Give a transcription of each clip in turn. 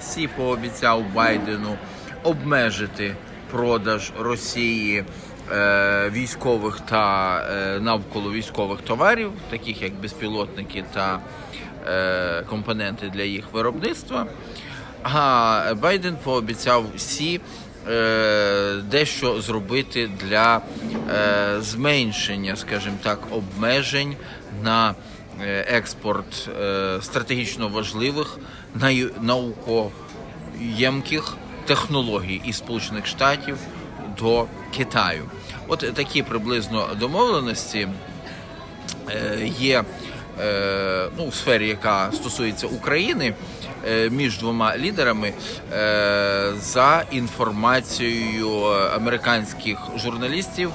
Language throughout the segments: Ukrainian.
Сі пообіцяв Байдену обмежити продаж Росії е, військових та е, навколо військових товарів, таких як безпілотники та е, компоненти для їх виробництва. А Байден пообіцяв Сі е, дещо зробити для е, зменшення, скажімо так, обмежень на експорт е, стратегічно важливих наукоємких технологій із Сполучених Штатів до Китаю. От такі приблизно домовленості е, є е, ну, в сфері, яка стосується України, е, між двома лідерами е, за інформацією американських журналістів,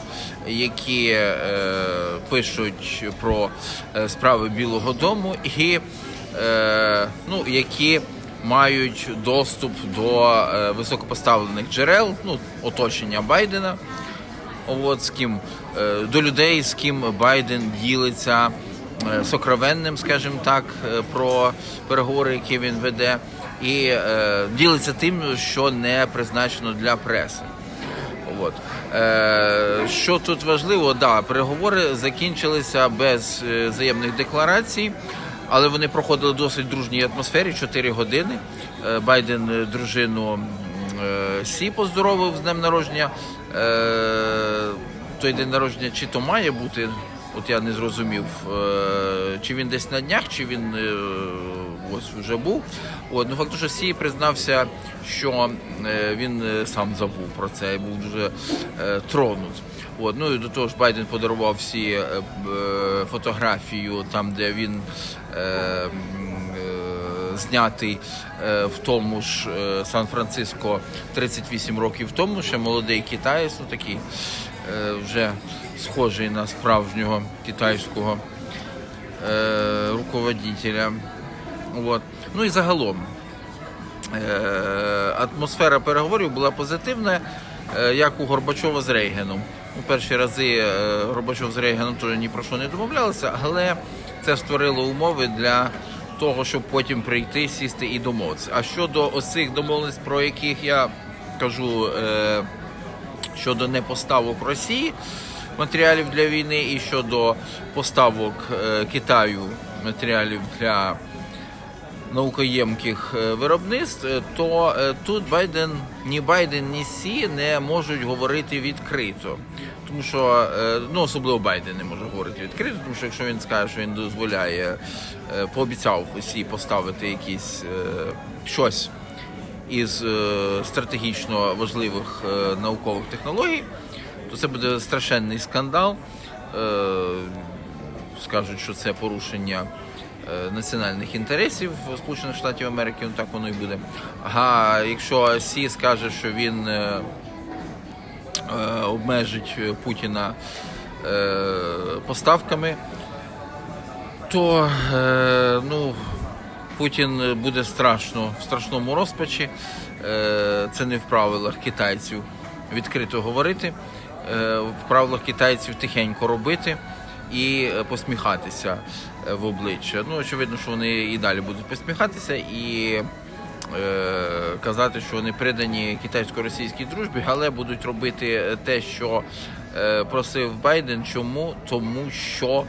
які е, пишуть про е, справи Білого Дому і е, ну, які мають доступ до е, високопоставлених джерел, ну, оточення Байдена. От з ким е, до людей, з ким Байден ділиться е, сокровенним, скажімо так, е, про переговори, які він веде, і е, ділиться тим, що не призначено для преси. От. Е, що тут важливо, да, переговори закінчилися без е, взаємних декларацій, але вони проходили в досить дружній атмосфері 4 години. Е, Байден е, дружину е, Сі поздоровив з днем народження. Е, той день народження чи то має бути, от я не зрозумів, е, чи він десь на днях, чи він е, ось вже був. От, ну фактично Сі признався, що е, він сам забув про це і був дуже тронут. От, ну і до того ж Байден подарував всі фотографію там, де він знятий в тому ж Сан-Франциско 38 років тому, ще молодий китаєць, ну такий вже схожий на справжнього китайського е, руководителя. От. Ну і загалом е, атмосфера переговорів була позитивна, е, як у Горбачова з Рейгеном. У перші рази е, Горбачов з Рейгеном теж ні про що не домовлялися, але це створило умови для того, щоб потім прийти, сісти і домовитися. А щодо ось цих домовленостей, про яких я кажу е, щодо непоставок Росії матеріалів для війни і щодо поставок е, Китаю матеріалів для наукоємких е, виробництв, е, то тут Байден, ні Байден, ні Сі не можуть говорити відкрито. Тому що ну особливо Байден не може говорити відкрито, тому що якщо він скаже, що він дозволяє, пообіцяв Сі поставити якісь щось із е, стратегічно важливих е, наукових технологій, то це буде страшенний скандал. Е, скажуть, що це порушення національних інтересів Сполучених Штатів Америки, ну так воно і буде. А якщо Сі скаже, що він обмежить Путіна поставками, то ну, Путін буде страшно в страшному розпачі. Е, це не в правилах китайців відкрито говорити, е, в правилах китайців тихенько робити і е, посміхатися е, в обличчя. Ну, очевидно, що вони і далі будуть посміхатися і е, казати, що вони придані китайсько-російській дружбі, але будуть робити те, що е, просив Байден. Чому? Тому що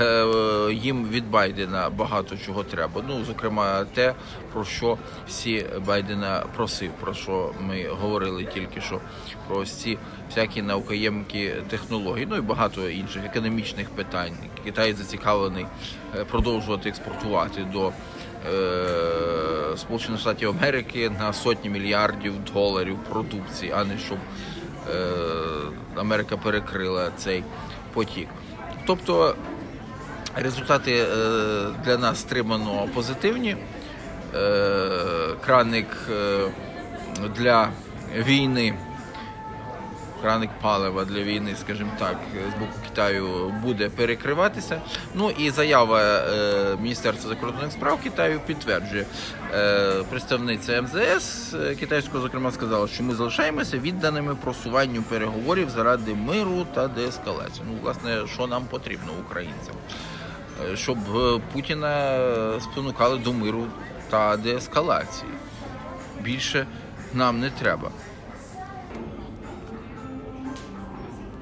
е, їм від Байдена багато чого треба. Ну, зокрема, те, про що всі Байдена просив, про що ми говорили тільки що, про ці всякі наукоємкі технології, ну і багато інших економічних питань. Китай зацікавлений е, продовжувати експортувати до е, Сполучених Штатів Америки на сотні мільярдів доларів продукції, а не щоб е, Америка перекрила цей потік. Тобто результати е, для нас стримано позитивні. Е, краник е, для війни краник палива для війни, скажімо так, з боку Китаю буде перекриватися. Ну і заява е, Міністерства закордонних справ Китаю підтверджує. Е, представниця МЗС е, китайського, зокрема, сказала, що ми залишаємося відданими просуванню переговорів заради миру та деескалації. Ну, власне, що нам потрібно українцям, щоб Путіна спонукали до миру та деескалації. більше нам не треба.